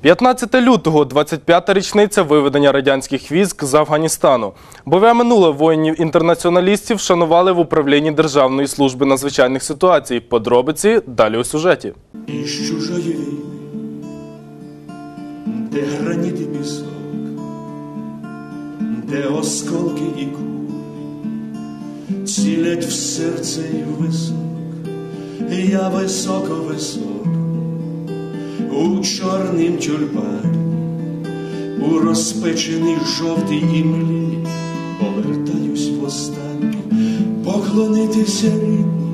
15 лютого, 25-та річниця виведення радянських військ з Афганістану. Бойове минуле воїнів-інтернаціоналістів вшанували в управлінні Державної служби надзвичайних ситуацій. Подробиці далі у сюжеті. із чужої війни, де граніт і пісок, де осколки і кулі цілять в серце і висок, я високо, високо, у чорнім тюльпані, у розпечений жовтій імлі, повертаюсь востаннє, поклонитися рідній землі. Під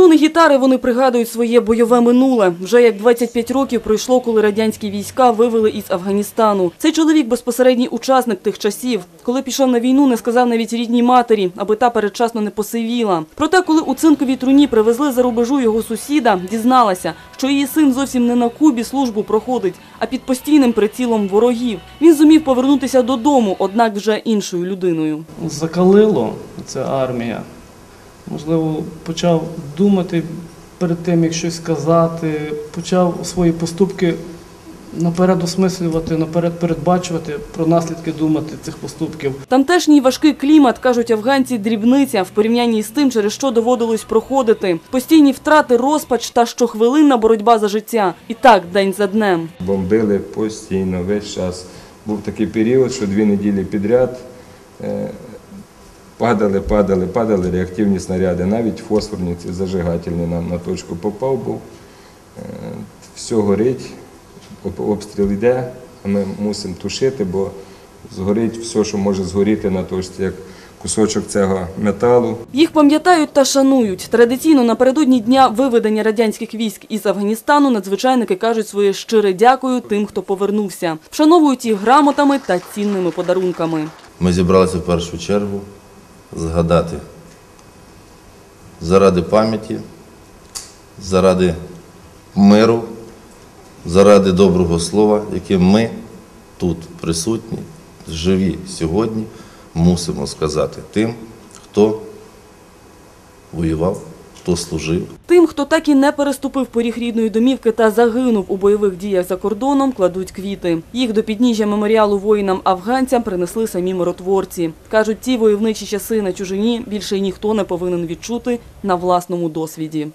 струни гітари вони пригадують своє бойове минуле. Вже як 25 років пройшло, коли радянські війська вивели із Афганістану. Цей чоловік безпосередній учасник тих часів. Коли пішов на війну, не сказав навіть рідній матері, аби та передчасно не посивіла. Проте, коли у цинковій труні привезли за рубежу його сусіда, дізналася, що її син зовсім не на Кубі службу проходить, а під постійним прицілом ворогів. Він зумів повернутися додому, однак вже іншою людиною. закалило ця армія. Можливо, почав думати перед тим, як щось сказати, почав свої поступки наперед осмислювати, наперед передбачувати, про наслідки думати цих поступків. Тамтешній важкий клімат, кажуть афганці, дрібниця в порівнянні з тим, через що доводилось проходити. Постійні втрати, розпач та щохвилинна боротьба за життя. І так, день за днем. Бомбили постійно, весь час. Був такий період, що дві неділі підряд е, падали, падали, падали реактивні снаряди. Навіть фосфорні ці зажигательні нам на точку попав був. Е, Все горить, обстріл йде, а ми мусимо тушити, бо згорить все, що може згоріти на точці, як кусочок цього металу. Їх пам'ятають та шанують. Традиційно напередодні дня виведення радянських військ із Афганістану надзвичайники кажуть своє щире дякую тим, хто повернувся. Вшановують їх грамотами та цінними подарунками. Ми зібралися в першу чергу згадати заради пам'яті, заради миру, заради доброго слова, яке ми тут присутні, живі сьогодні, мусимо сказати тим, хто воював, хто служив. Тим, хто так і не переступив поріг рідної домівки та загинув у бойових діях за кордоном, кладуть квіти. Їх до підніжжя меморіалу воїнам-афганцям принесли самі миротворці. Кажуть, ті войовничі часи на чужині більше ніхто не повинен відчути на власному досвіді.